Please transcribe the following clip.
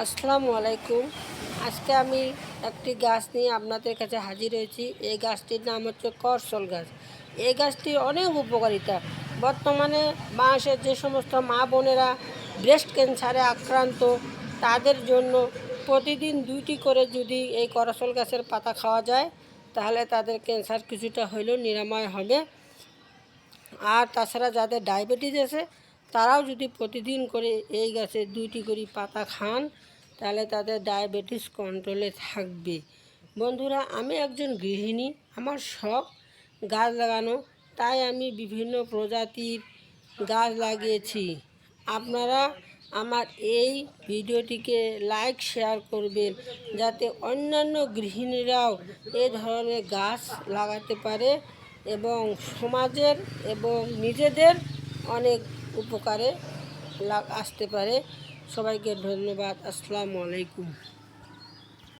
আসসালামু আলাইকুম। আজকে আমি একটি গাছ নিয়ে আপনাদের কাছে হাজির হয়েছি। এই গাছটির নাম হচ্ছে করসল গাছ। এই গাছটির অনেক উপকারিতা। বর্তমানে বাংলাদেশের যে সমস্ত মা বোনেরা ব্রেস্ট ক্যান্সারে আক্রান্ত, তাদের জন্য প্রতিদিন দুইটি করে যদি এই করসল গাছের পাতা খাওয়া যায়, তাহলে তাদের ক্যান্সার কিছুটা হলেও নিরাময় হবে। আর তাছাড়া যাদের ডায়াবেটিস আছে তারাও যদি প্রতিদিন করে এই গাছের দুইটি করে পাতা খান, তাহলে তাদের ডায়াবেটিস কন্ট্রোলে থাকবে। বন্ধুরা, আমি একজন গৃহিণী, আমার শখ গাছ লাগানো, তাই আমি বিভিন্ন প্রজাতির গাছ লাগিয়েছি। আপনারা আমার এই ভিডিওটিকে লাইক শেয়ার করবেন, যাতে অন্যান্য গৃহিণীরাও এ ধরনের গাছ লাগাতে পারে এবং সমাজের এবং নিজেদের অনেক উপকারে লাগ আসতে পারে। সবাইকে ধন্যবাদ। আসসালামু আলাইকুম।